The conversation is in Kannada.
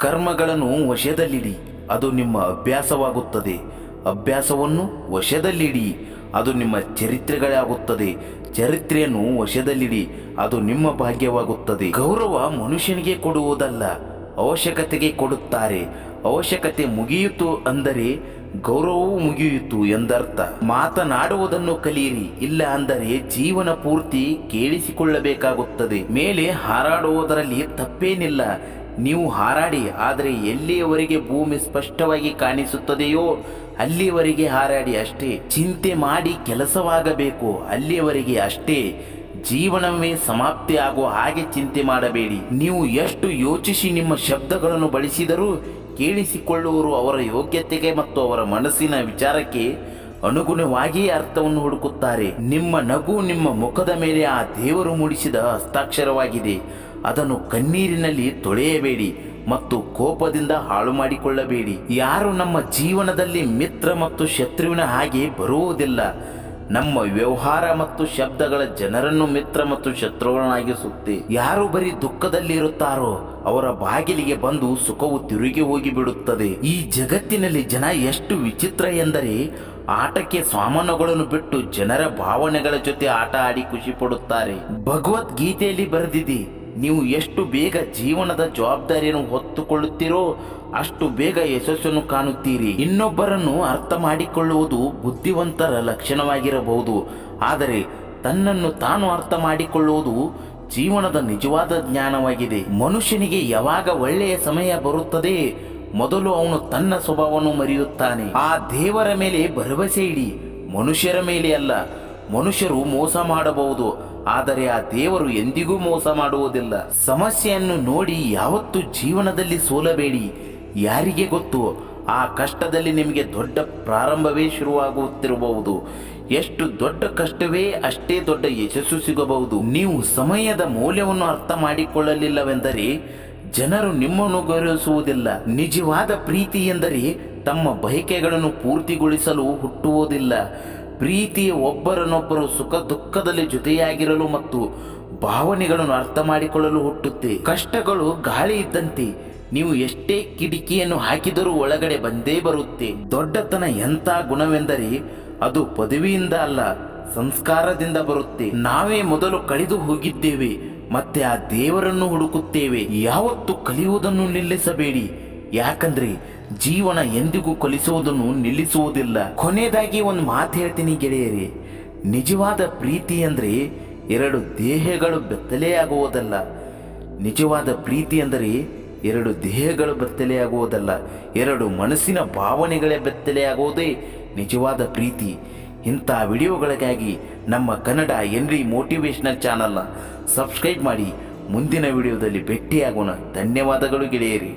ಕರ್ಮಗಳನ್ನು ವಶದಲ್ಲಿಡಿ, ಅದು ನಿಮ್ಮ ಅಭ್ಯಾಸವಾಗುತ್ತದೆ. ಅಭ್ಯಾಸವನ್ನು ವಶದಲ್ಲಿಡಿ, ಅದು ನಿಮ್ಮ ಚರಿತ್ರೆಗಳಾಗುತ್ತದೆ. ಚರಿತ್ರೆಯನ್ನು ವಶದಲ್ಲಿಡಿ, ಅದು ನಿಮ್ಮ ಭಾಗ್ಯವಾಗುತ್ತದೆ. ಗೌರವ ಮನುಷ್ಯನಿಗೆ ಕೊಡುವುದಲ್ಲ, ಅವಶ್ಯಕತೆಗೆ ಕೊಡುತ್ತಾರೆ. ಅವಶ್ಯಕತೆ ಮುಗಿಯಿತು ಅಂದರೆ ಗೌರವವು ಮುಗಿಯಿತು ಎಂದರ್ಥ. ಮಾತನಾಡುವುದನ್ನು ಕಲಿಯಿರಿ, ಇಲ್ಲ ಅಂದರೆ ಜೀವನ ಪೂರ್ತಿ ಕೇಳಿಸಿಕೊಳ್ಳಬೇಕಾಗುತ್ತದೆ. ಮೇಲೆ ಹಾರಾಡುವುದರಲ್ಲಿ ತಪ್ಪೇನಿಲ್ಲ. ನೀವು ಹಾರಾಡಿ, ಆದರೆ ಎಲ್ಲಿಯವರೆಗೆ ಭೂಮಿ ಸ್ಪಷ್ಟವಾಗಿ ಕಾಣಿಸುತ್ತದೆಯೋ ಅಲ್ಲಿಯವರೆಗೆ ಹಾರಾಡಿ ಅಷ್ಟೇ. ಚಿಂತೆ ಮಾಡಿ ಕೆಲಸವಾಗಬೇಕು ಅಲ್ಲಿಯವರೆಗೆ ಅಷ್ಟೇ. ಜೀವನವೇ ಸಮಾಪ್ತಿ ಆಗುವ ಹಾಗೆ ಚಿಂತೆ ಮಾಡಬೇಡಿ. ನೀವು ಎಷ್ಟು ಯೋಚಿಸಿ ನಿಮ್ಮ ಶಬ್ದಗಳನ್ನು ಬಳಸಿದರೂ ಕೇಳಿಸಿಕೊಳ್ಳುವರು ಅವರ ಯೋಗ್ಯತೆಗೆ ಮತ್ತು ಅವರ ಮನಸ್ಸಿನ ವಿಚಾರಕ್ಕೆ ಅನುಗುಣವಾಗಿಯೇ ಅರ್ಥವನ್ನು ಹುಡುಕುತ್ತಾರೆ. ನಿಮ್ಮ ನಗು ನಿಮ್ಮ ಮುಖದ ಮೇಲೆ ಆ ದೇವರು ಮೂಡಿಸಿದ ಹಸ್ತಾಕ್ಷರವಾಗಿದೆ. ಅದನ್ನು ಕಣ್ಣೀರಿನಲ್ಲಿ ತೊಳೆಯಬೇಡಿ ಮತ್ತು ಕೋಪದಿಂದ ಹಾಳು ಮಾಡಿಕೊಳ್ಳಬೇಡಿ. ಯಾರು ನಮ್ಮ ಜೀವನದಲ್ಲಿ ಮಿತ್ರ ಮತ್ತು ಶತ್ರುವಿನ ಹಾಗೆ ಬರುವುದಿಲ್ಲ. ನಮ್ಮ ವ್ಯವಹಾರ ಮತ್ತು ಶಬ್ದಗಳ ಜನರನ್ನು ಮಿತ್ರ ಮತ್ತು ಶತ್ರುಗಳನ್ನಾಗಿಸುತ್ತೆ. ಯಾರು ಬರೀ ದುಃಖದಲ್ಲಿರುತ್ತಾರೋ ಅವರ ಬಾಗಿಲಿಗೆ ಬಂದು ಸುಖವು ತಿರುಗಿ ಹೋಗಿ ಬಿಡುತ್ತದೆ ಈ ಜಗತ್ತಿನಲ್ಲಿ ಜನ ಎಷ್ಟು ವಿಚಿತ್ರ ಎಂದರೆ ಆಟಕ್ಕೆ ಸಾಮಾನುಗಳನ್ನು ಬಿಟ್ಟು ಜನರ ಭಾವನೆಗಳ ಜೊತೆ ಆಟ ಆಡಿ ಖುಷಿ ಪಡುತ್ತಾರೆ. ಭಗವದ್ಗೀತೆಯಲ್ಲಿ ಬರೆದಿದೆ ನೀವು ಎಷ್ಟು ಬೇಗ ಜೀವನದ ಜವಾಬ್ದಾರಿಯನ್ನು ಹೊತ್ತುಕೊಳ್ಳುತ್ತೀರೋ ಅಷ್ಟು ಬೇಗ ಯಶಸ್ಸನ್ನು ಕಾಣುತ್ತೀರಿ. ಇನ್ನೊಬ್ಬರನ್ನು ಅರ್ಥ ಮಾಡಿಕೊಳ್ಳುವುದು ಬುದ್ಧಿವಂತರ ಲಕ್ಷಣವಾಗಿರಬಹುದು. ಆದರೆ ತನ್ನನ್ನು ತಾನು ಅರ್ಥ ಮಾಡಿಕೊಳ್ಳುವುದು ಜೀವನದ ನಿಜವಾದ ಜ್ಞಾನವಾಗಿದೆ. ಮನುಷ್ಯನಿಗೆ ಯಾವಾಗ ಒಳ್ಳೆಯ ಸಮಯ ಬರುತ್ತದೆ, ಮೊದಲು ಅವನು ತನ್ನ ಸ್ವಭಾವವನ್ನು ಮರೆಯುತ್ತಾನೆ. ಆ ದೇವರ ಮೇಲೆ ಭರವಸೆ ಇಡಿ. ಮನುಷ್ಯರ ಮೇಲೆ ಅಲ್ಲ, ಮನುಷ್ಯರು ಮೋಸ ಮಾಡಬಹುದು. ಆದರೆ ಆ ದೇವರು ಎಂದಿಗೂ ಮೋಸ ಮಾಡುವುದಿಲ್ಲ. ಸಮಸ್ಯೆಯನ್ನು ನೋಡಿ ಯಾವತ್ತೂ ಜೀವನದಲ್ಲಿ ಸೋಲಬೇಡಿ. ಯಾರಿಗೆ ಗೊತ್ತು? ಆ ಕಷ್ಟದಲ್ಲಿ ನಿಮಗೆ ದೊಡ್ಡ ಪ್ರಾರಂಭವೇ ಶುರುವಾಗುತ್ತಿರಬಹುದು. ಎಷ್ಟು ದೊಡ್ಡ ಕಷ್ಟವೇ ಅಷ್ಟೇ ದೊಡ್ಡ ಯಶಸ್ಸು ಸಿಗಬಹುದು. ನೀವು ಸಮಯದ ಮೌಲ್ಯವನ್ನು ಅರ್ಥ ಮಾಡಿಕೊಳ್ಳಲಿಲ್ಲವೆಂದರೆ ಜನರು ನಿಮ್ಮನ್ನು ಗೌರವಿಸುವುದಿಲ್ಲ. ನಿಜವಾದ ಪ್ರೀತಿ ಎಂದರೆ ತಮ್ಮ ಬಯಕೆಗಳನ್ನು ಪೂರ್ತಿಗೊಳಿಸಲು ಹುಟ್ಟುವುದಿಲ್ಲ. ಪ್ರೀತಿ ಒಬ್ಬರನ್ನೊಬ್ಬರು ಸುಖ ದುಃಖದಲ್ಲಿ ಜೊತೆಯಾಗಿರಲು ಮತ್ತು ಭಾವನೆಗಳನ್ನು ಅರ್ಥ ಮಾಡಿಕೊಳ್ಳಲು ಹುಟ್ಟುತ್ತೆ. ಕಷ್ಟಗಳು ಗಾಳಿ ಇದ್ದಂತೆ ನೀವು ಎಷ್ಟೇ ಕಿಟಕಿಯನ್ನು ಹಾಕಿದರೂ ಒಳಗಡೆ ಬಂದೇ ಬರುತ್ತೆ. ದೊಡ್ಡತನ ಎಂಥ ಗುಣವೆಂದರೆ ಅದು ಪದವಿಯಿಂದ ಅಲ್ಲ, ಸಂಸ್ಕಾರದಿಂದ ಬರುತ್ತೆ. ನಾವೇ ಮೊದಲು ಕಳೆದು ಹೋಗಿದ್ದೇವೆ, ಮತ್ತೆ ಆ ದೇವರನ್ನು ಹುಡುಕುತ್ತೇವೆ. ಯಾವತ್ತು ಕಲಿಯುವುದನ್ನು ನಿಲ್ಲಿಸಬೇಡಿ. ಯಾಕಂದ್ರೆ ಜೀವನ ಎಂದಿಗೂ ಕಲಿಸುವುದನ್ನು ನಿಲ್ಲಿಸುವುದಿಲ್ಲ. ಕೊನೆಯದಾಗಿ ಒಂದು ಮಾತು ಹೇಳ್ತೀನಿ ಗೆಳೆಯರಿ. ನಿಜವಾದ ಪ್ರೀತಿ ಅಂದರೆ ಎರಡು ದೇಹಗಳು ಬೆತ್ತಲೆಯಾಗುವುದಲ್ಲ ನಿಜವಾದ ಪ್ರೀತಿ ಅಂದರೆ ಎರಡು ದೇಹಗಳು ಬೆತ್ತಲೆಯಾಗುವುದಲ್ಲ ಎರಡು ಮನಸ್ಸಿನ ಭಾವನೆಗಳೇ ಬೆತ್ತಲೆಯಾಗುವುದೇ ನಿಜವಾದ ಪ್ರೀತಿ. ಇಂಥ ವಿಡಿಯೋಗಳಿಗಾಗಿ ನಮ್ಮ ಕನ್ನಡ ಎನ್ರಿ ಮೋಟಿವೇಶನಲ್ ಚಾನಲ್ನ ಸಬ್ಸ್ಕ್ರೈಬ್ ಮಾಡಿ. ಮುಂದಿನ ವಿಡಿಯೋದಲ್ಲಿ ಭೇಟಿಯಾಗೋಣ. ಧನ್ಯವಾದಗಳು ಗೆಳೆಯರಿ.